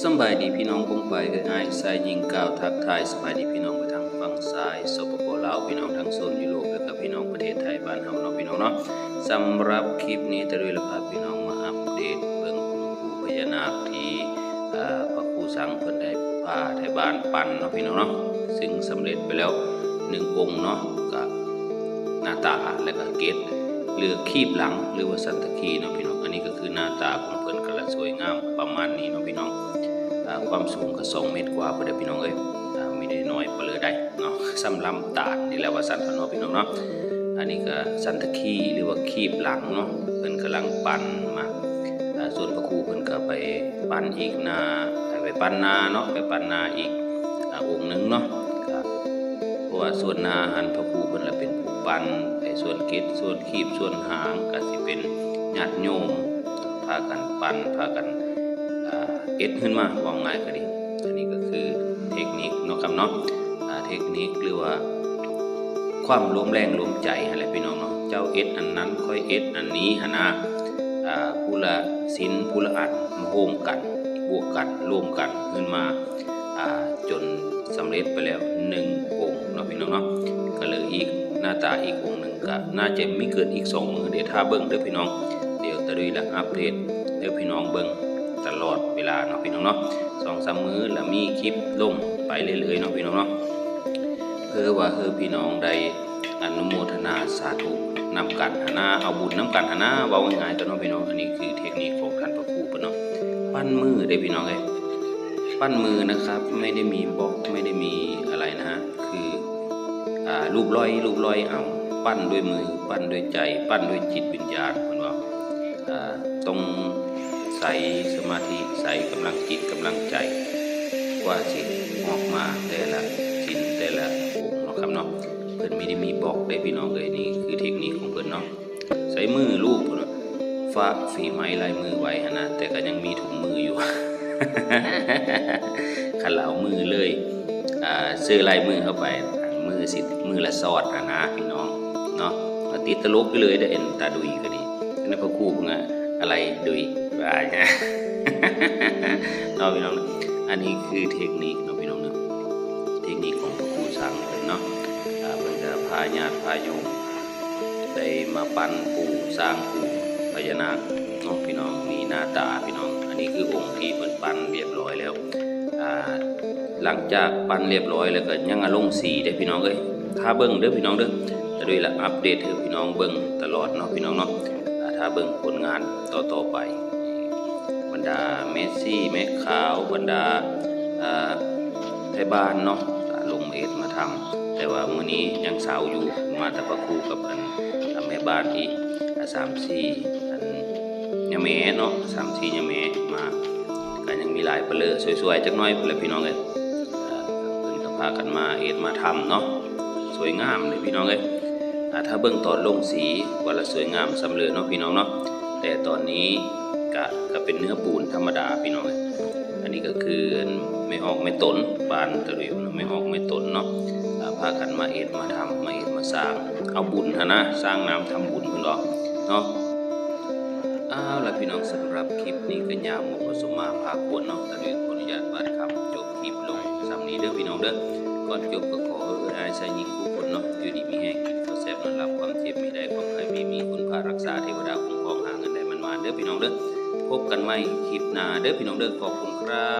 สบายดีพี่น้องคงไปเอ้ยอ้ายสายยิงกล่าวทักทายสบายดีพี่น้องไปทางฝั่งซ้ายสปปลาวพี่น้องทางโซนยุโรปแล้วก็พี่น้องประเทศไทยบ้านเฮาเนาะพี่น้องเนาะสำหรับคลิปนี้ตะลุยละพาพี่น้องมาอัปเดตเบิ่งองคู่พญานาคที่พระครูสังเพิ่นได้พาไทยบ้านปั่นเนาะพี่น้องเนาะซึ่งสำเร็จไปแล้วหนึ่งองค์เนาะก็หน้าตาและก็เกตเหรือคีบหลังหรือว่าสันตะคีเนาะพี่น้องอันนี้ก็คือหน้าตาของเพิ่น กำลังสวยงามประมาณนี้เนาะพี่น้องอความสูงก็2เมตรกว่าบ่ได้พี่น้องเอ้ยไม่ได้น้อยเปลือได้เนาะสำลำตาดนี่แหละว่าสันพะเนพี่น้องเนาะอันนี้ก็สันตะคีหรือว่าคีบหลังเนาะเพิ่นกำลังปั่นมาส่วนพระครูเพิ่นก็ไปปั่นอีกนาไปปั่นนาเนาะไปปั่นนาอีกองค์หนึงเนาะเพราะว่าส่วนนาหันพระครูเพิ่นละเป็นผู้ปันไอ้ส่วนเกศส่วนคีบส่วนหางก็สิเป็นญาติโยม พากันปันพากันเอ็ดขึ้นมาว่าง่ายก็ดีอันนี้ก็คือเทคนิคเนาะครับเนาะอ่าเทคนิคหรือว่าความรวมแรงรวมใจอะไรพี่น้องเนาะเจ้าเอ็ดอันนั้นค่อยเอ็ดอันนี้หนนะอ่าผู้ละสินผู้ละอัดมาโฮมกันบวกกันร่วมกันขึ้นมาจนสำเร็จไปแล้วหนึ่งองค์เนาะพี่น้องเนาะก็เลยอีกหน้าตาอีกองค์หนึ่งก็น่าจะไม่เกินอีกสองมือเดี๋ยวถ้าเบิ้งเด้อพี่น้อง เดี๋ยวตะลุยละอัปเดตเด้อพี่น้องเบิ้งตลอดเวลาเนาะพี่น้องเนาะสองสามมือแล้วมีคลิปลงไปเรื่อยๆเนาะพี่น้องเนาะเพื่อว่าเฮอพี่น้องได้อนุโมทนาสาธุนำกันหนนาเอาบุญน้ำกันหนนาเว้าง่ายๆตัวน้องพี่น้องอันนี้คือเทคนิคของท่านพระครูปะเนาะปั้นมือได้พี่น้องเอ้ยปั้นมือนะครับไม่ได้มีบล็อกไม่ได้มีอะไรนะฮะคืออรูปร้อยรูปร้อยเอาปั้นด้วยมือ ปั้นด้วยใจ ปั้นด้วยจิตวิญญาณ ต้องใส่สมาธิใส่กำลังจิตกำลังใจกว่าสิออกมาแต่ละชิ้นแต่ละองค์เนาะครับเนาะเพิ่อนไม่ได้มีบอกได้พี่น้องเลยนี่คือเทคนิคของเพิ่อนเนาะใส่มือลูบนน่ะฝากฝีไม้ลายมือไว้นะแต่ก็ยังมีถุงมืออยู่ขันเราเอามือเลยซื้อลายมือเข้าไปมือสิมือละซอดนะพี่น้องเนาะติดตลกไปเลยได้เอ็นตาดุยก็ดี นั่นพระคู่เงอะอะไรดุยว่าอย่างเงี้ยเนาะพี่น้องเนาะอันนี้คือเทคนิคเนาะพี่น้องเนาะเทคนิคของพระครูสังเป็นเนาะอ่าเพิ่นจะพาญาติพาโยมได้มาปั้นปู่สร้างปู่พญานาคเนาะพี่น้องมีหน้าตาพี่น้อง อันนี้คือองค์ที่เพิ่นปั้นเรียบร้อยแล้วหลังจากปั้นเรียบร้อยแล้วก็ยังลงสีได้พี่น้องเอ้ยถ้าเบิ่งเด้อพี่น้องเด้อจะด้วยละอัปเดตให้พี่น้องเบิ่งตลอดเนาะพี่น้องเนาะาเบิ่งผลงานต่อๆไป บรรดาเมสซี่แม็กขาว บรรดาอ่าไทยบ้านเนาะลงเอ็ดมาทำแต่ว่ามื้อนี้ยังสาวอยู่มาแต่ประคูกับอันแม่บ้านอีกสามสี่อันยาแม่เนาะสามสี่ยาแม่มาก็ยังมีหลายเปลือสวยๆจักน้อยเพื่อนพี่น้องเลยเพิ่นก็พากันมาเอ็ดมาทำเนาะสวยงามเลยพี่น้องเลย ถ้าเบิ่งตอนลงสีว่าละสวยงามสำเร็จเนาะพี่น้องเนาะแต่ตอนนี้ก็ก็เป็นเนื้อปูนธรรมดาพี่น้องอันนี้ก็คือไม่ออกไม่ตนบานตะริวนะไม่ออกไม่ตนเนาะอ่าพากันมาเอ็ดมาทำมาเอ็ดมาสร้างเอาบุญหะนะสร้างน้ำทำบุญเพิ่นหรอกเนาะอ้าวแล้วพี่น้องสำหรับคลิปนี้ก็ยาวหมดสมมาพาควรเนาะตะริวขออนุญาตบัดคำจบคลิปลงสำนี้เด้อพี่น้องเด้อก่อนจบก็ขอเอออายชายหญิงผู้คนเนาะอยู่ดีมีแห้ง เขาแซ่บนอนหลับความเจ็บมีได้ความใครมีมีคุณพารักษาเทวดาคุ้มครองหาเงินได้มันมาเด้อพี่น้องเด้อพบกันใหม่คลิปหน้าเด้อพี่น้องเด้อขอบคุณครับ